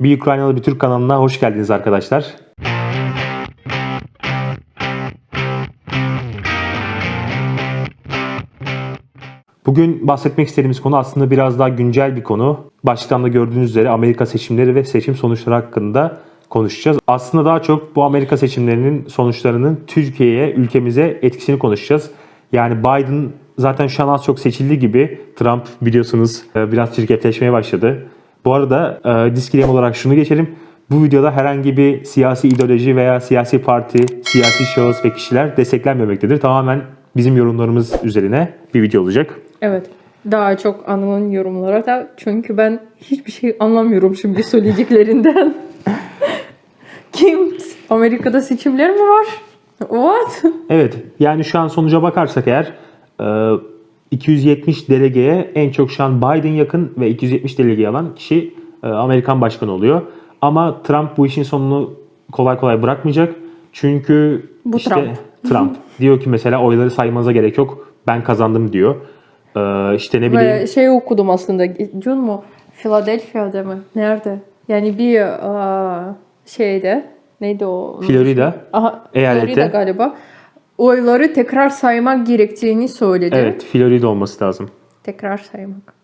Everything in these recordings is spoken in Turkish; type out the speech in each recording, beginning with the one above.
Bir Ukraynalı bir Türk kanalına hoş geldiniz arkadaşlar. Bugün bahsetmek istediğimiz konu aslında biraz daha güncel bir konu. Başlıktan da gördüğünüz üzere Amerika seçimleri ve seçim sonuçları hakkında konuşacağız. Aslında daha çok bu Amerika seçimlerinin sonuçlarının Türkiye'ye, ülkemize etkisini konuşacağız. Yani Biden zaten şu an az çok seçildi gibi. Trump biliyorsunuz e, biraz şirketleşmeye başladı. Bu arada e, disclaimer olarak şunu geçelim. Bu videoda herhangi bir siyasi ideoloji veya siyasi parti, siyasi şahıs ve kişiler desteklenmemektedir. Tamamen bizim yorumlarımız üzerine bir video olacak. Evet. Daha çok anımın yorumlara da çünkü ben hiçbir şey anlamıyorum şimdi söylediklerinden. Kim? Amerika'da seçimler mi var? What? Evet yani şu an sonuca bakarsak eğer e, 270 delegeye en çok şu an Biden yakın ve 270 delegeyi alan kişi e, Amerikan başkanı oluyor. Ama Trump bu işin sonunu kolay kolay bırakmayacak. Çünkü Bu işte Trump. Trump diyor ki mesela oyları saymanıza gerek yok. Ben kazandım diyor. E, işte ne bileyim Ve şey okudum aslında. Dün mu? Philadelphia'da mı? Nerede? Yani bir aa, şeyde neydi o? Florida Aha, eyalette. Florida galiba. Oyları tekrar saymak gerektiğini söyledi. evet Florida olması lazım. Tekrar saymak.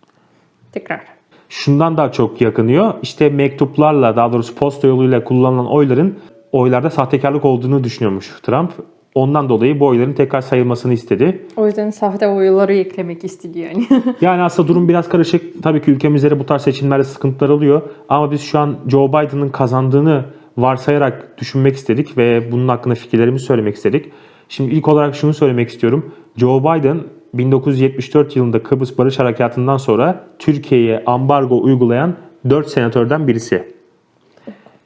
Tekrar. şundan daha çok yakınıyor. İşte mektuplarla daha doğrusu posta yoluyla kullanılan oyların oylarda sahtekarlık olduğunu düşünüyormuş Trump. Ondan dolayı bu oyların tekrar sayılmasını istedi. O yüzden sahte oyları eklemek istedi yani. Yani aslında durum biraz karışık. Tabii ki ülkemizde de bu tarz seçimlerde sıkıntılar oluyor. Ama biz şu an Joe Biden'ın kazandığını varsayarak düşünmek istedik ve bunun hakkında fikirlerimizi söylemek istedik. Şimdi ilk olarak şunu söylemek istiyorum. Joe Biden 1974 yılında Kıbrıs Barış Harekatı'ndan sonra Türkiye'ye ambargo uygulayan 4 senatörden birisi.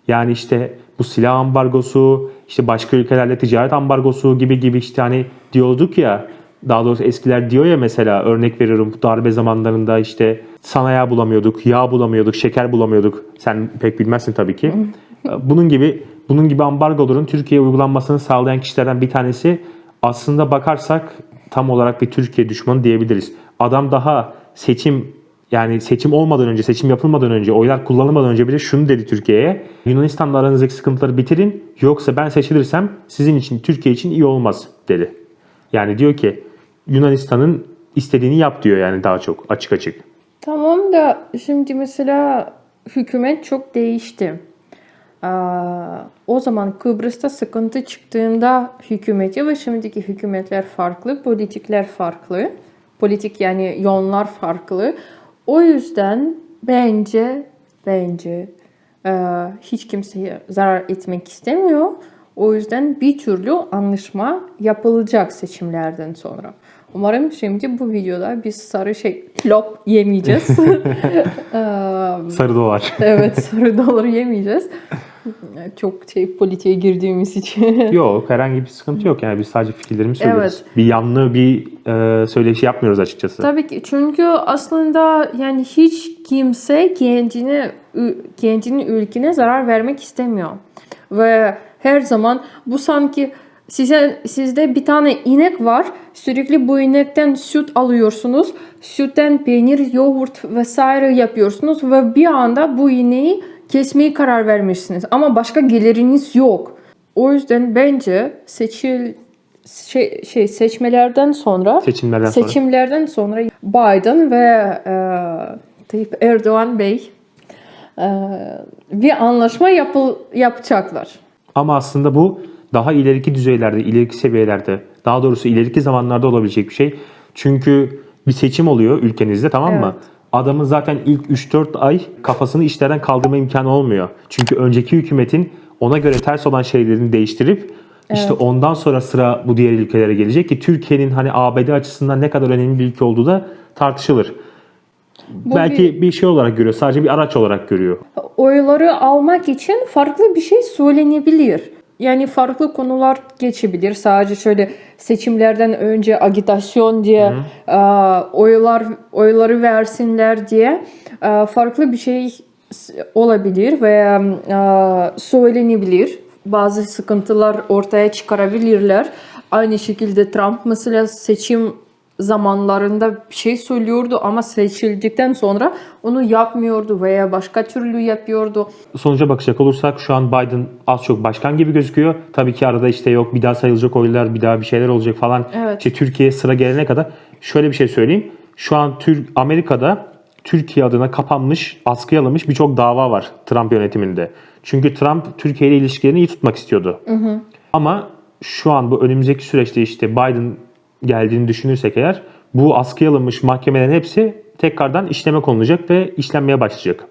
Yani işte bu silah ambargosu, işte başka ülkelerle ticaret ambargosu gibi gibi işte hani diyorduk ya daha doğrusu eskiler diyor ya mesela örnek veriyorum darbe zamanlarında işte sana yağ bulamıyorduk, yağ bulamıyorduk, şeker bulamıyorduk. Sen pek bilmezsin tabii ki. Bunun gibi bunun gibi ambargoların Türkiye'ye uygulanmasını sağlayan kişilerden bir tanesi aslında bakarsak tam olarak bir Türkiye düşmanı diyebiliriz. Adam daha seçim yani seçim olmadan önce, seçim yapılmadan önce, oylar kullanılmadan önce bile şunu dedi Türkiye'ye. Yunanistan'la aranızdaki sıkıntıları bitirin yoksa ben seçilirsem sizin için, Türkiye için iyi olmaz dedi. Yani diyor ki Yunanistan'ın istediğini yap diyor yani daha çok açık açık. tamam da şimdi mesela hükümet çok değişti. Aa, o zaman Kıbrıs'ta sıkıntı çıktığında hükümeti ve şimdiki hükümetler farklı, politikler farklı. Politik yani yönler farklı. O yüzden bence bence e, hiç kimseye zarar etmek istemiyor. O yüzden bir türlü anlaşma yapılacak seçimlerden sonra. Umarım şimdi bu videoda biz sarı şey lop yemeyeceğiz. Eee, Sarı dolar. evet sarı dolar yemeyeceğiz. Çok şey politiğe girdiğimiz için. yok herhangi bir sıkıntı yok yani biz sadece fikirlerimizi söylüyoruz. Evet. Bir yanlı bir e, söyleşi yapmıyoruz açıkçası. Tabii ki çünkü aslında yani hiç kimse kendine kendinin ülkene zarar vermek istemiyor. Ve her zaman bu sanki size sizde bir tane inek var. Sürekli bu inekten süt alıyorsunuz. Sütten peynir, yoğurt vesaire yapıyorsunuz ve bir anda bu ineği kesmeye karar vermişsiniz. Ama başka geliriniz yok. O yüzden bence seçil şey, şey seçmelerden sonra Seçimlerden sonra. seçimlerden sonra Biden ve e, Tayyip Erdoğan Bey e, bir anlaşma yapıl, yapacaklar. Ama aslında bu daha ileriki düzeylerde, ileriki seviyelerde, daha doğrusu ileriki zamanlarda olabilecek bir şey. Çünkü bir seçim oluyor ülkenizde tamam mı? Evet. Adamın zaten ilk 3-4 ay kafasını işlerden kaldırma imkanı olmuyor. Çünkü önceki hükümetin ona göre ters olan şeylerini değiştirip işte ondan sonra sıra bu diğer ülkelere gelecek ki Türkiye'nin hani ABD açısından ne kadar önemli bir ülke olduğu da tartışılır. Bu Belki bir şey olarak görüyor, sadece bir araç olarak görüyor. Oyları almak için farklı bir şey söylenebilir. Yani farklı konular geçebilir. Sadece şöyle seçimlerden önce agitasyon diye e, oylar oyları versinler diye e, farklı bir şey olabilir veya e, söylenebilir. Bazı sıkıntılar ortaya çıkarabilirler. Aynı şekilde Trump mesela seçim zamanlarında bir şey söylüyordu ama seçildikten sonra onu yapmıyordu veya başka türlü yapıyordu. Sonuca bakacak olursak şu an Biden az çok başkan gibi gözüküyor. Tabii ki arada işte yok bir daha sayılacak oylar, bir daha bir şeyler olacak falan. Evet. İşte Türkiye sıra gelene kadar şöyle bir şey söyleyeyim. Şu an Türk Amerika'da Türkiye adına kapanmış, askıya alınmış birçok dava var Trump yönetiminde. Çünkü Trump Türkiye ile ilişkilerini iyi tutmak istiyordu. Ama şu an bu önümüzdeki süreçte işte Biden geldiğini düşünürsek eğer bu askıya alınmış mahkemelerin hepsi tekrardan işleme konulacak ve işlenmeye başlayacak.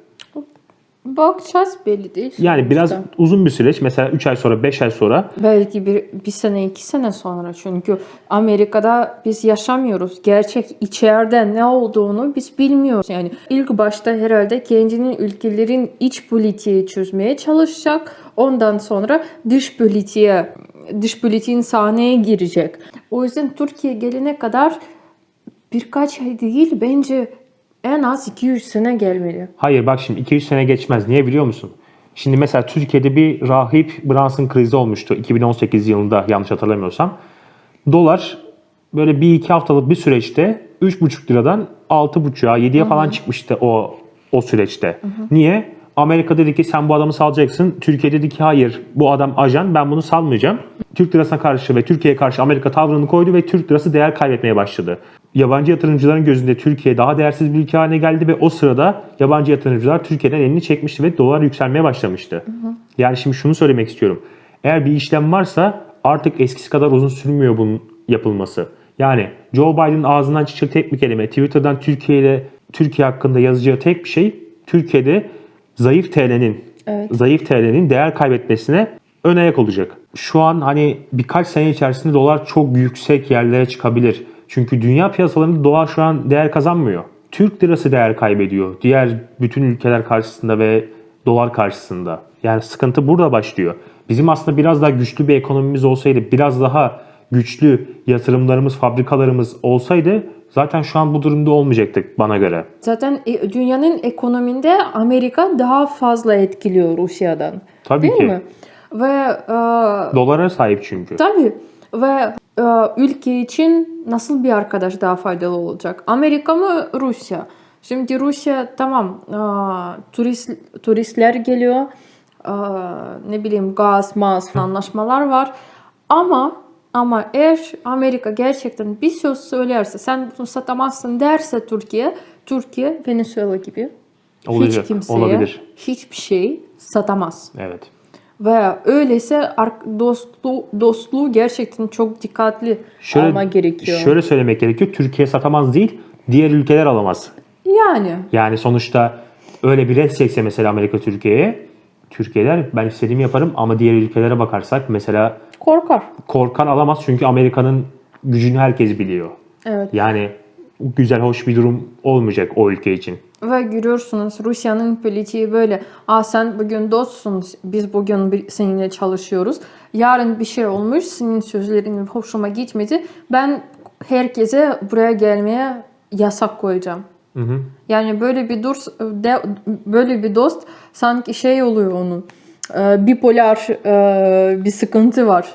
Bakacağız belli değil. Yani biraz sonuçta. uzun bir süreç. Mesela 3 ay sonra, 5 ay sonra Belki bir, bir sene iki sene sonra çünkü Amerika'da biz yaşamıyoruz. Gerçek içeride ne olduğunu biz bilmiyoruz. Yani ilk başta herhalde kendinin ülkelerin iç politiği çözmeye çalışacak. Ondan sonra dış politiğe, dış politiğin sahneye girecek. O yüzden Türkiye gelene kadar birkaç ay değil bence en az 200 sene gelmeli. hayır bak şimdi 2-3 sene geçmez. Niye biliyor musun? Şimdi mesela Türkiye'de bir rahip Brunson krizi olmuştu 2018 yılında yanlış hatırlamıyorsam. Dolar böyle bir iki haftalık bir süreçte 3,5 liradan 6,5'a 7'ye falan çıkmıştı o o süreçte. Niye? Amerika dedi ki sen bu adamı salacaksın. Türkiye dedi ki hayır bu adam ajan ben bunu salmayacağım. Türk lirasına karşı ve Türkiye'ye karşı Amerika tavrını koydu ve Türk lirası değer kaybetmeye başladı. Yabancı yatırımcıların gözünde Türkiye daha değersiz bir ülke haline geldi ve o sırada yabancı yatırımcılar Türkiye'den elini çekmişti ve dolar yükselmeye başlamıştı. Yani şimdi şunu söylemek istiyorum. Eğer bir işlem varsa artık eskisi kadar uzun sürmüyor bunun yapılması. Yani Joe Biden ağzından çıkacak tek bir kelime, Twitter'dan Türkiye ile Türkiye hakkında yazacağı tek bir şey Türkiye'de zayıf TL'nin Evet. zayıf TL'nin değer kaybetmesine ön ayak olacak. Şu an hani birkaç sene içerisinde dolar çok yüksek yerlere çıkabilir. Çünkü dünya piyasalarında dolar şu an değer kazanmıyor. Türk lirası değer kaybediyor. Diğer bütün ülkeler karşısında ve dolar karşısında. Yani sıkıntı burada başlıyor. Bizim aslında biraz daha güçlü bir ekonomimiz olsaydı, biraz daha güçlü yatırımlarımız, fabrikalarımız olsaydı zaten şu an bu durumda olmayacaktık bana göre. Zaten e, dünyanın ekonominde Amerika daha fazla etkiliyor Rusya'dan. Tabii Değil ki. mi? Ve e, Dolara sahip çünkü. tabii ve e, ülke için nasıl bir arkadaş daha faydalı olacak? Amerika mı Rusya? Şimdi Rusya tamam e, turist turistler geliyor. e, ne bileyim gaz, maz anlaşmalar var. Ama ama eğer Amerika gerçekten bir söz söylerse sen bunu satamazsın derse Türkiye, Türkiye Venezuela gibi Olacak, hiç kimseye olabilir. hiçbir şey satamaz. Evet. Ve öyleyse dostluğu, dostluğu gerçekten çok dikkatli alma gerekiyor. Şöyle söylemek gerekiyor. Türkiye satamaz değil, diğer ülkeler alamaz. Yani Yani sonuçta öyle bir red çekse mesela Amerika Türkiye'ye, Türkiye'ler ben istediğimi yaparım ama diğer ülkelere bakarsak mesela korkar. korkan alamaz çünkü Amerika'nın gücünü herkes biliyor. Evet. Yani güzel, hoş bir durum olmayacak o ülke için. Ve görüyorsunuz Rusya'nın politiği böyle. Aa sen bugün dostsun, biz bugün seninle çalışıyoruz. Yarın bir şey olmuş, senin sözlerin hoşuma gitmedi. Ben herkese buraya gelmeye yasak koyacağım. Hı hı. Yani böyle bir de, böyle bir dost sanki şey oluyor onun. E, Bipolar e, bir sıkıntı var.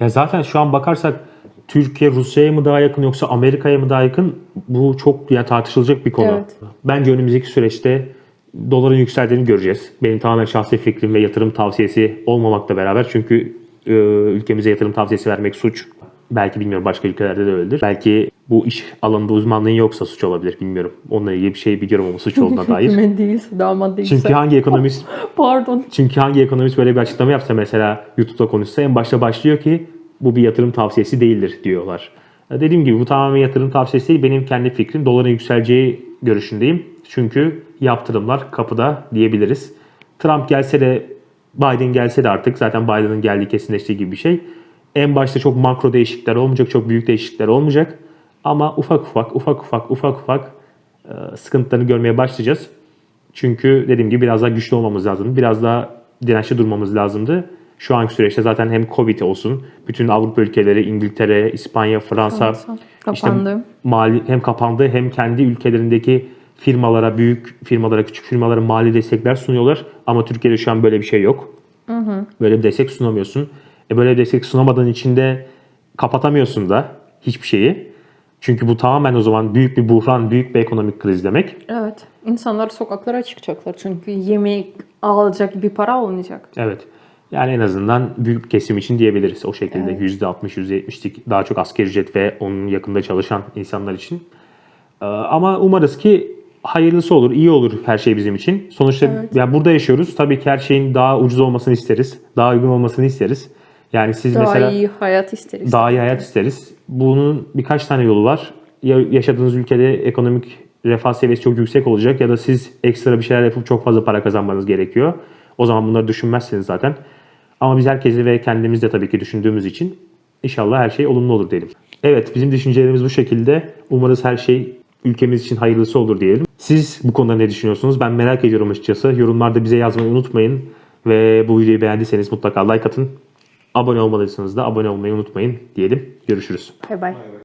Ya zaten şu an bakarsak Türkiye Rusya'ya mı daha yakın yoksa Amerika'ya mı daha yakın bu çok ya tartışılacak bir konu. Evet. Bence önümüzdeki süreçte doların yükseldiğini göreceğiz. Benim tamamen şahsi fikrim ve yatırım tavsiyesi olmamakla beraber çünkü e, ülkemize yatırım tavsiyesi vermek suç. Belki bilmiyorum başka ülkelerde de öyledir. Belki bu iş alanında uzmanlığın yoksa suç olabilir bilmiyorum. Onunla ilgili bir şey biliyorum ama suç olduğuna dair. Hükümet değilse, damat değilse. Çünkü hangi ekonomist Pardon. çünkü hangi ekonomist böyle bir açıklama yapsa mesela YouTube'da konuşsa en başta başlıyor ki bu bir yatırım tavsiyesi değildir diyorlar. Ya Dediğim gibi bu tamamen yatırım tavsiyesi değil. Benim kendi fikrim doların yükseleceği görüşündeyim. Çünkü yaptırımlar kapıda diyebiliriz. Trump gelse de Biden gelse de artık zaten Biden'ın geldiği kesinleştiği gibi bir şey. En başta çok makro değişiklikler olmayacak, çok büyük değişiklikler olmayacak. Ama ufak ufak, ufak ufak, ufak ufak e, sıkıntılarını görmeye başlayacağız. Çünkü dediğim gibi biraz daha güçlü olmamız lazım. Biraz daha dirençli durmamız lazımdı. Şu anki süreçte zaten hem Covid olsun, bütün Avrupa ülkeleri, İngiltere, İspanya, Fransa işte Kapandı. mali hem kapandı hem kendi ülkelerindeki firmalara, büyük firmalara, küçük firmalara mali destekler sunuyorlar. Ama Türkiye'de şu an böyle bir şey yok. Böyle bir destek sunamıyorsun. E böyle destek sunamadığın için de kapatamıyorsun da hiçbir şeyi. Çünkü bu tamamen o zaman büyük bir buhran, büyük bir ekonomik kriz demek. Evet. İnsanlar sokaklara çıkacaklar çünkü yemek alacak bir para olmayacak. Evet. Yani en azından büyük bir kesim için diyebiliriz o şekilde. %60, %70'lik daha çok asgari ücret ve onun yakında çalışan insanlar için. Ee, Ama umarız ki hayırlısı olur, iyi olur her şey bizim için. Sonuçta Evet. yani burada yaşıyoruz. Tabii ki her şeyin daha ucuz olmasını isteriz. Daha uygun olmasını isteriz. Yani siz Daha mesela iyi hayat isteriz. daha iyi hayat isteriz. Bunun birkaç tane yolu var. Ya yaşadığınız ülkede ekonomik refah seviyesi çok yüksek olacak ya da siz ekstra bir şeyler yapıp çok fazla para kazanmanız gerekiyor. O zaman bunları düşünmezsiniz zaten. Ama biz herkesi ve kendimiz de tabii ki düşündüğümüz için inşallah her şey olumlu olur diyelim. Evet bizim düşüncelerimiz bu şekilde. Umarız her şey ülkemiz için hayırlısı olur diyelim. Siz bu konuda ne düşünüyorsunuz? Ben merak ediyorum açıkçası. Yorumlarda bize yazmayı unutmayın. Ve bu videoyu beğendiyseniz mutlaka like atın. Abone olmadıysanız da abone olmayı unutmayın diyelim. Görüşürüz. Bye bye.